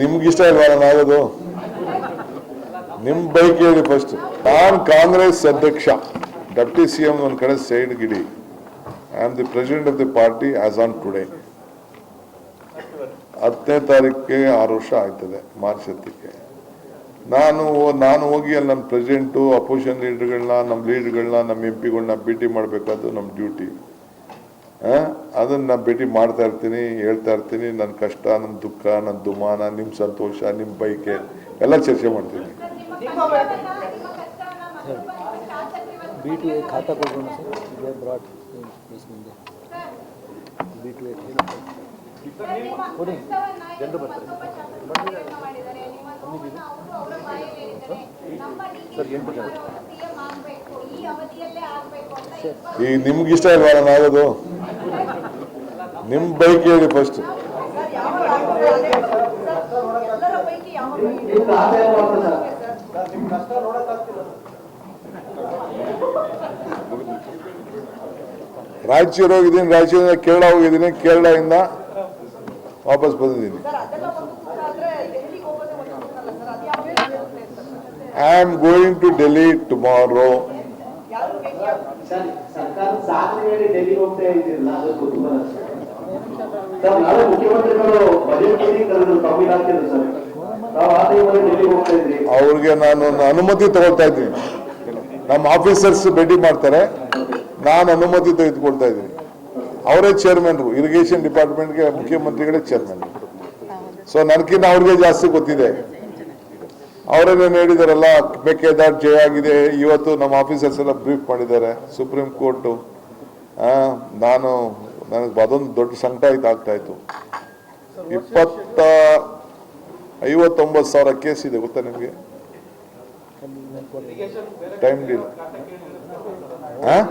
ನಿಮ್ಗಿಷ್ಟ ನಾನು ಆಗೋದು? ನಿಮ್ ಬೈಕ್ ಹೇಳಿ ಫಸ್ಟ್ ನಾನು ಕಾಂಗ್ರೆಸ್ ಅಧ್ಯಕ್ಷ, ಡೆಪ್ಟಿ ಸಿ ಎಂ ಒಂದ್ ಕಡೆ side ಗಿಡಿ. I am the president of the party as on today ಹತ್ತನೇ ತಾರೀಕಿಗೆ ಆರು ವರ್ಷ ಆಗ್ತದೆ ಮಾರ್ಚ್ ಹತ್ತಕ್ಕೆ. ನಾನು ನಾನು ಹೋಗಿ ಅಲ್ಲಿ ನನ್ನ ಪ್ರೆಸಿಡೆಂಟು ಅಪೋಸಿಷನ್ ಲೀಡರ್ಗಳನ್ನ ನಮ್ಮ ಲೀಡರ್ಗಳನ್ನ ನಮ್ಮ ಎಂ ಪಿಗಳನ್ನ ಭೇಟಿ ಮಾಡಬೇಕಾದ್ದು ನಮ್ಮ ಡ್ಯೂಟಿ ಅದನ್ನ ಭೇಟಿ ಮಾಡ್ತಾ ಇರ್ತೀನಿ ಹೇಳ್ತಾ ಇರ್ತೀನಿ. ನನ್ನ ಕಷ್ಟ ನನ್ನ ದುಃಖ ನನ್ನ ದುಮಾನ ನಿಮ್ಮ ಸಂತೋಷ ನಿಮ್ಮ ಬೈಕೆ ಎಲ್ಲ ಚರ್ಚೆ ಮಾಡ್ತೀನಿ. ಈಗ ನಿಮ್ಗೆ ಇಷ್ಟ ಇಲ್ವಾ ನಾನು ಆಗೋದು ನಿಮ್ಮ ಬೈಕ್ ಹೇಳಿ ಫಸ್ಟ್ ರಾಯಚೂರು ಹೋಗಿದ್ದೀನಿ, ರಾಯಚೂರಿಂದ ಕೇರಳ ಹೋಗಿದ್ದೀನಿ, ಕೇರಳದಿಂದ ವಾಪಸ್ ಬಂದಿದ್ದೀನಿ. I am going to Delhi tomorrow sir, ಸರ್ಕಾರ ಡೆಲ್ಲಿಗೆ ಹೋಗ್ತಾ ಇದ್ದೀರಲ್ಲ ಅದು ಸರ್ ನಾಳೆ ಮುಖ್ಯಮಂತ್ರಿಗಳು ಬಜೆಟ್ ಅವ್ರಿಗೆ ನಾನು ಅನುಮತಿ ತಗೊಳ್ತಾ ಇದ್ದೀನಿ. ನಮ್ಮ ಆಫೀಸರ್ಸ್ ಭೇಟಿ ಮಾಡ್ತಾರೆ. ನಾನು ಅನುಮತಿ ತೆಗೆದುಕೊಳ್ತಾ ಇದ್ದೀನಿ. ಅವರೇ ಚೇರ್ಮನ್ರು ಇರಿಗೇಷನ್ ಡಿಪಾರ್ಟ್ಮೆಂಟ್ಗೆ ಮುಖ್ಯಮಂತ್ರಿಗಳೇ ಚೇರ್ಮನ್ ಸೊ ನನಗಿನ್ನ ಅವ್ರಿಗೆ ಜಾಸ್ತಿ ಗೊತ್ತಿದೆ. ಅವರೇನೇನು ಹೇಳಿದಾರಲ್ಲ ಮೇಕೆದಾಟ್ ಜಯ ಆಗಿದೆ. ಇವತ್ತು ನಮ್ಮ ಆಫೀಸರ್ಸ್ ಎಲ್ಲ ಬ್ರೀಫ್ ಮಾಡಿದ್ದಾರೆ. ಸುಪ್ರೀಂ ಕೋರ್ಟು ನಾನು ನನಗೆ ಅದೊಂದು ದೊಡ್ಡ ಸಂಕಟ ಆಯ್ತು ಆಗ್ತಾ ಇತ್ತು. ಇಪ್ಪತ್ತ ಐವತ್ತೊಂಬತ್ತು ಸಾವಿರ ಕೇಸ್ ಇದೆ ಗೊತ್ತಾ ನಿಮಗೆ? ಟೈಮ್ ಡೀಲ್ ಹಾಂ?